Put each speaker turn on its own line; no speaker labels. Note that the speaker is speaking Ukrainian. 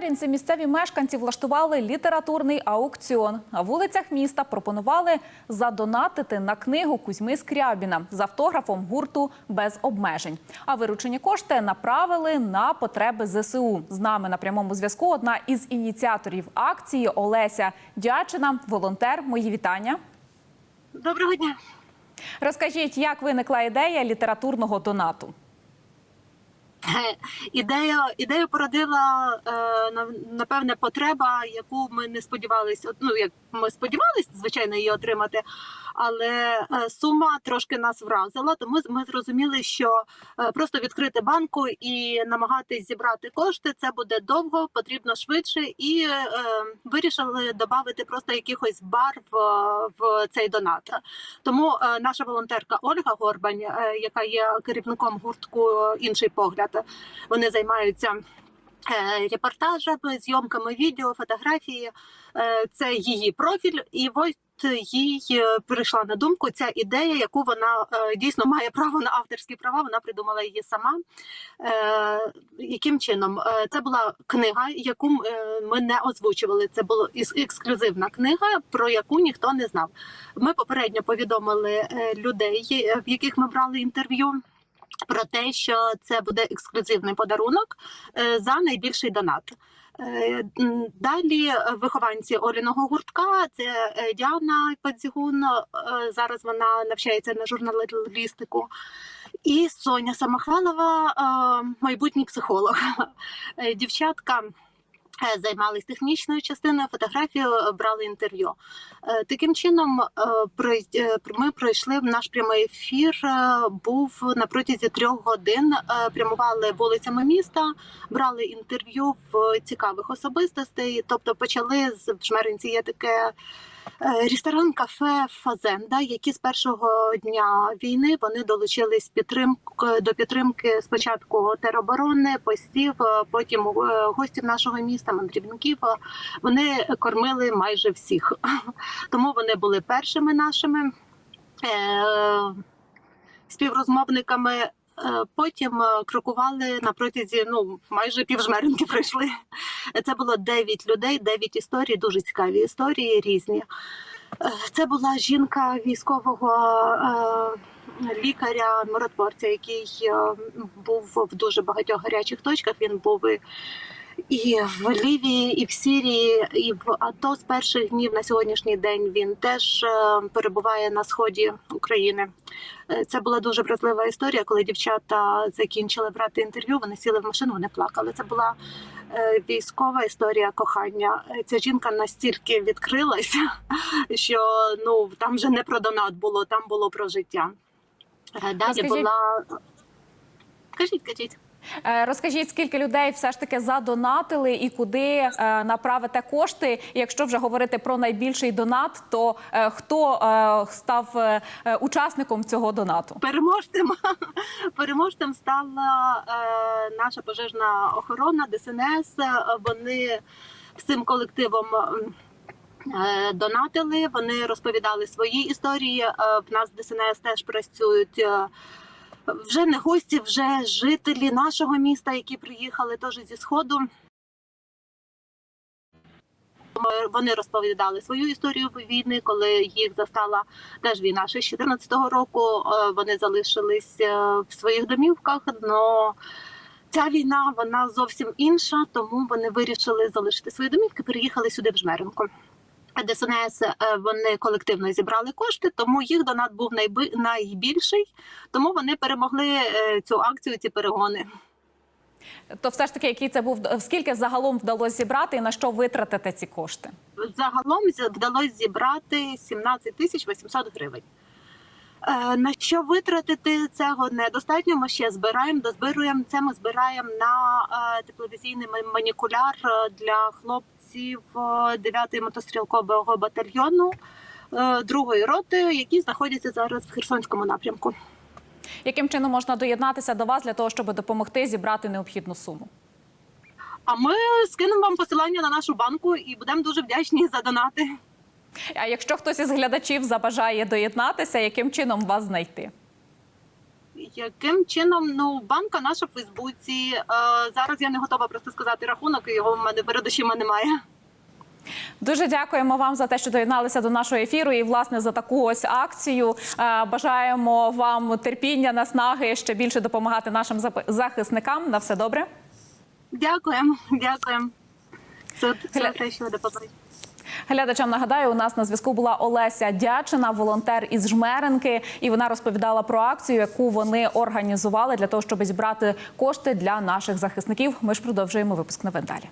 Мар'їнці місцеві мешканці влаштували літературний аукціон. На вулицях міста пропонували задонатити на книгу Кузьми Скрябіна з автографом гурту без обмежень. А виручені кошти направили на потреби ЗСУ. З нами на прямому зв'язку одна із ініціаторів акції Олеся Дячина. Волонтер. Мої вітання.
Доброго дня.
Розкажіть, як виникла ідея літературного донату?
Ідея ідею породила е, напевне потреба, яку ми не сподівалися. Ну як ми сподівалися, звичайно, її отримати, але е, сума трошки нас вразила. Тому ми зрозуміли, що е, просто відкрити банку і намагатись зібрати кошти це буде довго, потрібно швидше, і вирішили додати просто якихось барв в цей донат. Тому наша волонтерка Ольга Горбань, яка є керівником гуртку Інший погляд, вони займаються. е, Репортажами, зйомками відео, фотографії Е, це її профіль, і ось їй е, прийшла на думку ця ідея, яку вона дійсно має право на авторські права. Вона придумала її сама. Яким чином? Це була книга, яку ми не озвучували. Це була ексклюзивна книга, про яку ніхто не знав. Ми попередньо повідомили людей, в яких ми брали інтерв'ю. Про те, що це буде ексклюзивний подарунок е, за найбільший донат. Е, Далі е, вихованці Оліного гуртка це Діана Падзігун. Зараз вона навчається на журналістику. І Соня Самохвалова, майбутній психолог. Дівчатка займались технічною частиною, фотографію, е, брали інтерв'ю. Е, Таким чином, е, е, ми пройшли в наш прямий ефір. е, Був на протязі трьох годин. е, Прямували вулицями міста, брали інтерв'ю в цікавих особистостей. Тобто, почали з Жмеринці є таке. Е, Ресторан, кафе Фазенда, які з першого дня війни вони долучились підтримк до підтримки спочатку тероборони, постів, е, потім е, гостів нашого міста, мандрівників. Е, Вони кормили майже всіх, тому вони були першими нашими е, співрозмовниками. Е, Потім е, крокували на протязі ну майже півжмеринки пройшли. Це було дев'ять людей, дев'ять історій, дуже цікаві історії різні. Е, Це була жінка військового лікаря, миротворця, який був в дуже багатьох гарячих точках. Він був і, і в Лівії, і в Сірії, і в АТО з перших днів на сьогоднішній день він теж е, перебуває на сході України. Е, Це була дуже вразлива історія, коли дівчата закінчили брати інтерв'ю. Вони сіли в машину, вони плакали. Це була е, військова історія кохання. Ця жінка настільки відкрилася, що ну там вже не про донат було, там було про життя. Далі була кажіть, кажіть.
Е, Розкажіть, скільки людей все ж таки задонатили і куди е, направите кошти? Якщо вже говорити про найбільший донат, то е, хто став учасником цього донату?
Переможцем переможцем стала наша пожежна охорона ДСНС. Вони цим колективом. Донатили, вони розповідали свої історії. В нас ДСНС теж працюють вже не гості, вже жителі нашого міста, які приїхали теж зі сходу. Вони розповідали свою історію війни, коли їх застала теж війна ще з 14-го року. Е, Вони залишились е, в своїх домівках. Но ця війна вона зовсім інша, тому вони вирішили залишити свої домівки, переїхали сюди в Жмеринку. ДСНС е, вони колективно зібрали кошти, тому їх донат був найбільший. Тому вони перемогли е, цю акцію, ці перегони.
То все ж таки, який це був скільки загалом вдалося зібрати і на що витратити ці кошти?
Загалом вдалося зібрати 17 тисяч 800 гривень. Е, На що витратити цього недостатньо? Ми ще збираємо, дозбируємо це. Ми збираємо на е, тепловізійний ма- манікуляр е, для хлопців е, 9-ї мотострілкового батальйону другої роти, які знаходяться зараз в Херсонському напрямку.
Яким чином можна доєднатися до вас для того, щоб допомогти зібрати необхідну суму?
А ми скинемо вам посилання на нашу банку і будемо дуже вдячні за донати.
А якщо хтось із глядачів забажає доєднатися, яким чином вас знайти?
Яким чином ну банка наша в Фейсбуці? Е, зараз я не готова просто сказати рахунок, його в мене перед очима немає.
Дуже дякуємо вам за те, що доєдналися до нашого ефіру і власне за таку ось акцію. Бажаємо вам терпіння, наснаги ще більше допомагати нашим захисникам. На все добре.
Дякуємо, дякуємо. Це, це
Гля-
те, що допомогти.
Глядачам нагадаю, у нас на зв'язку була Олеся Дячина, волонтер із Жмеренки, і вона розповідала про акцію, яку вони організували для того, щоб зібрати кошти для наших захисників. Ми ж продовжуємо випуск новин далі.